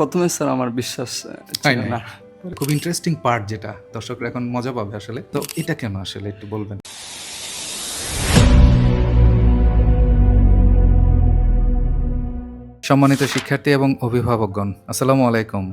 প্রথমে স্যার আমার বিশ্বাস ছিল না? খুব ইন্টারেস্টিং পার্ট যেটা দর্শকরা এখন মজা পাবে আসলে। তো এটা কেন আসলে একটু বলবেন? সম্মানিত শিক্ষার্থী এবং অভিভাবকগণ আসসালামু আলাইকুম।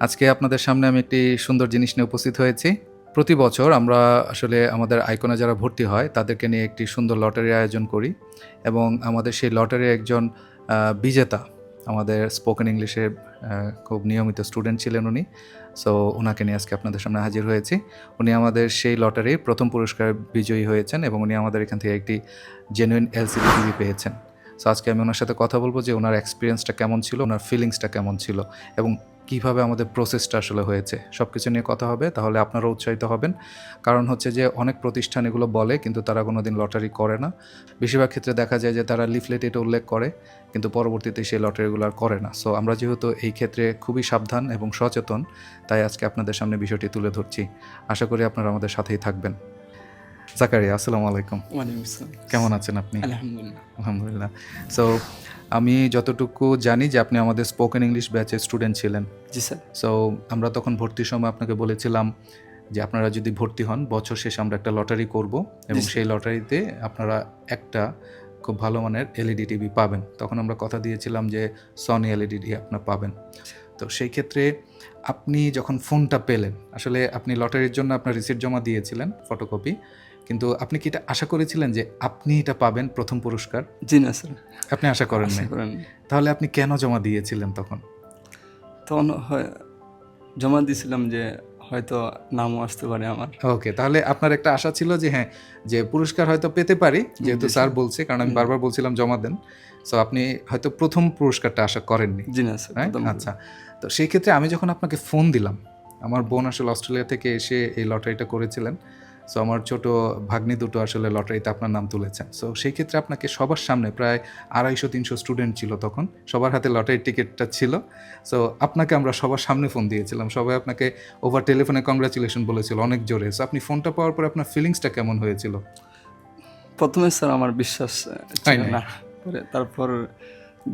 আজকে আপনাদের সামনে আমি একটি সুন্দর জিনিস নিয়ে উপস্থিত হয়েছি। প্রতি বছর আমরা আসলে আমাদের আইকনে যারা ভর্তি হয় তাদেরকে নিয়ে একটি সুন্দর লটারি আয়োজন করি এবং আমাদের সেই লটারি একজন বিজেতা আমাদের স্পোকেন ইংলিশের আহ, খুব নিয়মিত স্টুডেন্ট ছিলেন উনি। সো ওনাকে নিয়ে আজকে আপনাদের সামনে হাজির হয়েছি। উনি আমাদের সেই লটারির প্রথম পুরস্কার বিজয়ী হয়েছেন এবং উনি আমাদের এখান থেকে একটি জেনুইন এলসিডি টিভি পেয়েছেন। সো আজকে আমি ওনার সাথে কথা বলব যে ওনার এক্সপিরিয়েন্সটা কেমন ছিল, ওনার ফিলিংসটা কেমন ছিল এবং কীভাবে আমাদের প্রসেসটা আসলে হয়েছে? সব কিছু নিয়ে কথা হবে, তাহলে আপনারা উৎসাহিত হবেন। কারণ হচ্ছে যে, অনেক প্রতিষ্ঠান এগুলো বলে, কিন্তু তারা কোনো দিন লটারি করে না। বেশিরভাগ ক্ষেত্রে দেখা যায় যে, তারা লিফলেট এটা উল্লেখ করে, কিন্তু পরবর্তীতে সেই লটারিগুলো আর করে না। সো আমরা যেহেতু এই ক্ষেত্রে খুবই সাবধান এবং সচেতন, তাই আজকে আপনাদের সামনে বিষয়টি তুলে ধরছি। আশা করি আপনারা আমাদের সাথেই থাকবেন। জাকারিয়া আসসালামু আলাইকুম। কেমন আছেন আপনি? আলহামদুলিল্লাহ। আলহামদুলিল্লাহ। সো আমি যতটুকু জানি যে আপনি আমাদের স্পোকেন ইংলিশ ব্যাচের স্টুডেন্ট ছিলেন। জি স্যার। সো আমরা তখন ভর্তির সময় আপনাকে বলেছিলাম যে আপনারা যদি ভর্তি হন বছর শেষে আমরা একটা লটারি করব এবং সেই লটারিতে আপনারা একটা খুব ভালো মানের এলইডি টিভি পাবেন। তখন আমরা কথা দিয়েছিলাম যে সনি এলইডি টিভি আপনার পাবেন। তো সেই ক্ষেত্রে আপনি যখন ফোনটা পেলেন আসলে আপনি লটারির জন্য আপনার রিসিপ্ট জমা দিয়েছিলেন ফটোকপি কিন্তু আপনি কি এটা আশা করেছিলেন যে আপনি এটা পাবেন প্রথম পুরস্কার? জি না স্যার। আপনি আশা করেন তাহলে আপনি কেন জমা দিয়েছিলেন তখন? তখন হয় জমা দিয়েছিলাম যে হয়তো নামও আসতে পারে আমার। ওকে তাহলে আপনার একটা আশা ছিল যে হ্যাঁ যে পুরস্কার হয়তো পেতে পারি যেহেতু স্যার বলছে কারণ আমি বারবার বলছিলাম জমা দেন। সো আপনি হয়তো প্রথম পুরস্কারটা আশা করেননি। জি না স্যার right? আচ্ছা। তো সেই ক্ষেত্রে আমি যখন আপনাকে ফোন দিলাম আমার বোন আসলে অস্ট্রেলিয়া থেকে এসে এই লটারিটা করেছিলেন সো আমার ছোট ভাগ্নি দুটো আসলে লটারিতে আপনার নাম তুলেছেন। সো সেই ক্ষেত্রে আপনাকে সবার সামনে প্রায় আড়াইশো তিনশো স্টুডেন্ট ছিল তখন। সবার হাতে লটারির টিকিটটা ছিল। সো আপনাকে আমরা সবার সামনে ফোন দিয়েছিলাম। সবাই আপনাকে ওভার টেলিফোনে কংগ্রাচুলেশন বলেছিল অনেক জোরে। সো আপনি ফোনটা পাওয়ার পর আপনার ফিলিংসটা কেমন হয়েছিল? প্রথমে স্যার আমার বিশ্বাস ছিল না। তারপর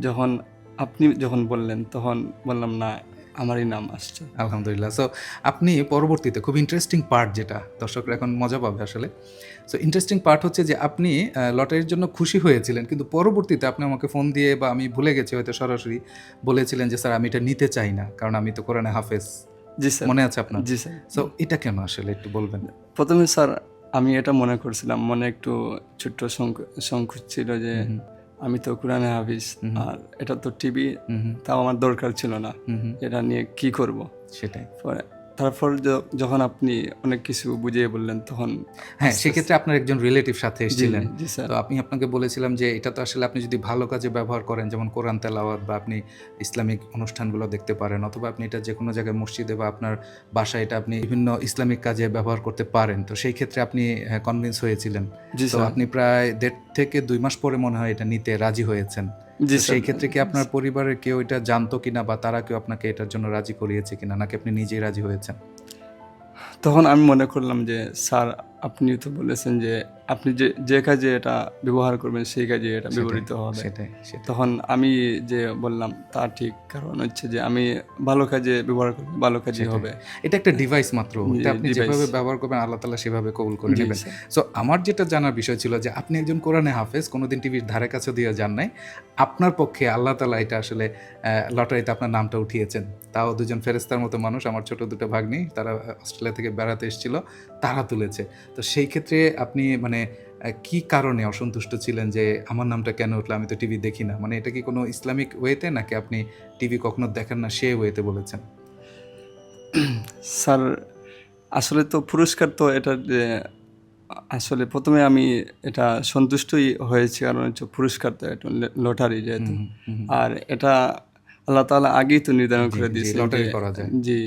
যখন আপনি যখন বললেন তখন বললাম না আমারই নাম আসছে। আলহামদুলিল্লাহ। সো আপনি পরবর্তীতে খুব ইন্টারেস্টিং পার্ট যেটা দর্শকরা এখন মজা পাবে আসলে। সো ইন্টারেস্টিং পার্ট হচ্ছে যে আপনি লটারির জন্য খুশি হয়েছিলেন কিন্তু পরবর্তীতে আপনি আমাকে ফোন দিয়ে বা আমি ভুলে গেছি হয়তো সরাসরি বলেছিলেন যে স্যার আমি এটা নিতে চাই না কারণ আমি তো কোরআনে হাফেজ। জি স্যার। মনে আছে আপনার? জি স্যার। সো এটা কেন আসলে একটু বলবেন? প্রথমে স্যার আমি এটা মনে করছিলাম মনে একটু ছোট্ট সংক- সংকোচ ছিল যে আমি তো কোরআনে হাফিজ। আর এটা তো টিভি তাও আমার দরকার ছিল না। এটা নিয়ে কি করব? সেটাই। পরে তারপর যখন আপনি অনেক কিছু বুঝিয়ে বললেন তখন হ্যাঁ সেক্ষেত্রে আপনার একজন রিলেটিভ সাথে এসেছিলেন। তো আপনি আপনাকে বলেছিলাম যে এটা তো আসলে আপনি যদি ভালো কাজে ব্যবহার করেন যেমন কোরআন তেলাওয়াত বা আপনি ইসলামিক অনুষ্ঠানগুলো দেখতে পারেন অথবা আপনি এটা যে কোনো জায়গায় মসজিদে বা আপনার বাসায় এটা আপনি বিভিন্ন ইসলামিক কাজে ব্যবহার করতে পারেন তো সেই ক্ষেত্রে আপনি কনভিন্স হয়েছিলেন। তো আপনি প্রায় দেড় থেকে দুই মাস পরে মনে হয় এটা নিতে রাজি হয়েছেন। সেই ক্ষেত্রে কি আপনার পরিবারের কেউ এটা জানতো কিনা বা তারা কেউ আপনাকে এটার জন্য রাজি করিয়েছে কিনা নাকি আপনি নিজেই রাজি হয়েছেন? তখন আমি মনে করলাম যে স্যার আপনি তো বলেছেন যে আপনি যে যে কাজে এটা ব্যবহার করবেন সেই কাজে এটা ব্যবহৃত হবে। সেটাই তখন আমি যে বললাম তা ঠিক। কারণ হচ্ছে যে আমি ভালো কাজে ব্যবহার করব ভালো কাজে হবে। এটা একটা ডিভাইস মাত্র। আপনি যেভাবে ব্যবহার করবেন আল্লাহ তালা সেভাবে কবুল করে নেবেন। সো আমার যেটা জানার বিষয় ছিল যে আপনি একজন কোরআনে হাফেজ কোনোদিন টিভির ধারে কাছে দিয়ে যান নাই। আপনার পক্ষে আল্লাহ তালা এটা আসলে আহ, লটারিতে আপনার নামটা উঠিয়েছেন। তাও দুজন ফেরেস্তার মতো মানুষ আমার ছোট দুটো ভাগ্নি তারা অস্ট্রেলিয়া থেকে বেড়াতে এসেছিল তারা তুলেছে। তো সেই ক্ষেত্রে আপনি মানে আহ, কি কারণে অসন্তুষ্ট ছিলেন যে আমার নামটা কেন উঠল আমি তো টিভি দেখি না মানে এটা কি কোনো ইসলামিক ওয়েতে নাকি আপনি টিভি কখনো দেখেন না সে ওয়েতে বলেছেন স্যার আসলে তো পুরস্কার তো এটা আসলে প্রথমে আমি এটা সন্তুষ্টই হয়েছি কারণ হচ্ছে পুরস্কার তো এটা লটারি যেহেতু। আর এটা আল্লাহ তাআলা আগেই তো নির্ধারণ করে দিয়েছে লটারি করা যায়। জি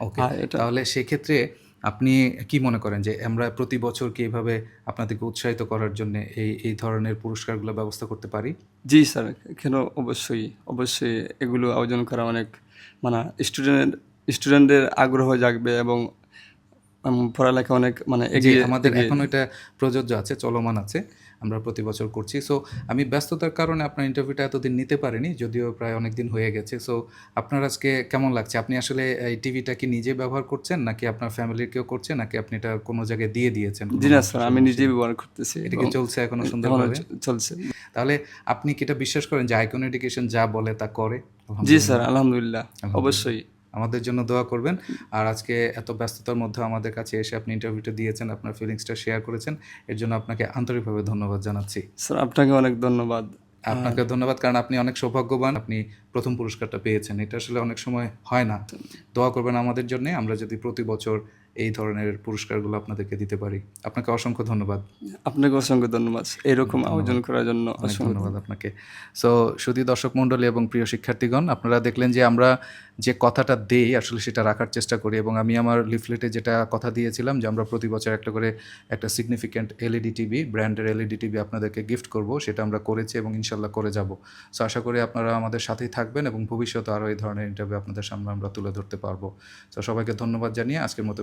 ওকে তাহলে সেক্ষেত্রে আপনি কি মনে করেন যে আমরা প্রতি বছর কি এভাবে আপনাদেরকে উৎসাহিত করার জন্য এই এই ধরনের পুরস্কারগুলো ব্যবস্থা করতে পারি? জি স্যার কেন অবশ্যই অবশ্যই এগুলো আয়োজন করা অনেক মানে স্টুডেন্ট স্টুডেন্টদের আগ্রহ জাগবে এবং পড়ালেখা অনেক মানে এগিয়ে আমাদের এখন এটা প্রযোজ্য আছে চলমান আছে। আমরা প্রতি বছর করছি। সো আমি ব্যস্ততার কারণে আপনার ইন্টারভিউটা এতদিন নিতে পারিনি যদিও প্রায় অনেক দিন হয়ে গেছে। সো আপনার আজকে কেমন লাগছে? আপনি আসলে এই টিভিটা কি নিজে ব্যবহার করছেন নাকি আপনার ফ্যামিলির কেউ করছে নাকি আপনি এটা কোনো জায়গায় দিয়ে দিয়েছেন? জি না স্যার আমি নিজে ব্যবহার করতেছি। এটা কি চলছে এখনও সুন্দরভাবে? চলছে। তাহলে আপনি কি এটা বিশ্বাস করেন যে আইকন এডুকেশন যা বলে তা করে? জি স্যার আলহামদুলিল্লাহ। অবশ্যই। আমাদের জন্য দোয়া করবেন। আর আজকে এত ব্যস্ততার মধ্যে আমাদের কাছে এসে আপনি ইন্টারভিউটা দিয়েছেন আপনার ফিলিংসটা শেয়ার করেছেন এর জন্য আপনাকে আন্তরিকভাবে ধন্যবাদ জানাচ্ছি। স্যার আপনাকে অনেক ধন্যবাদ। আপনাকে ধন্যবাদ কারণ আপনি অনেক সৌভাগ্যবান আপনি প্রথম পুরস্কারটা পেয়েছেন। এটা আসলে অনেক সময় হয় না। দোয়া করবেন আমাদের জন্য আমরা যদি প্রতি বছর এই ধরনের পুরস্কারগুলো আপনাদেরকে দিতে পারি। আপনাকে অসংখ্য ধন্যবাদ। আপনাকে অসংখ্য ধন্যবাদ। এরকম আয়োজন করার জন্য অসংখ্য ধন্যবাদ আপনাকে। সো শুধু দর্শক মণ্ডলী এবং প্রিয় শিক্ষার্থীগণ আপনারা দেখলেন যে আমরা যে কথাটা দেই আসলে সেটা রাখার চেষ্টা করি এবং আমি আমার লিফলেটে যেটা কথা দিয়েছিলাম যে আমরা প্রতি বছর একটা করে একটা সিগনিফিক্যান্ট এলইডি টিভি ব্র্যান্ডের এলইডি টিভি আপনাদেরকে গিফট করব সেটা আমরা করেছি এবং ইনশাল্লাহ করে যাব। সো আশা করি আপনারা আমাদের সাথেই থাকবেন এবং ভবিষ্যতে আরও এই ধরনের ইন্টারভিউ আপনাদের সামনে আমরা তুলে ধরতে পারব। তো সবাইকে ধন্যবাদ জানিয়ে আজকের মতো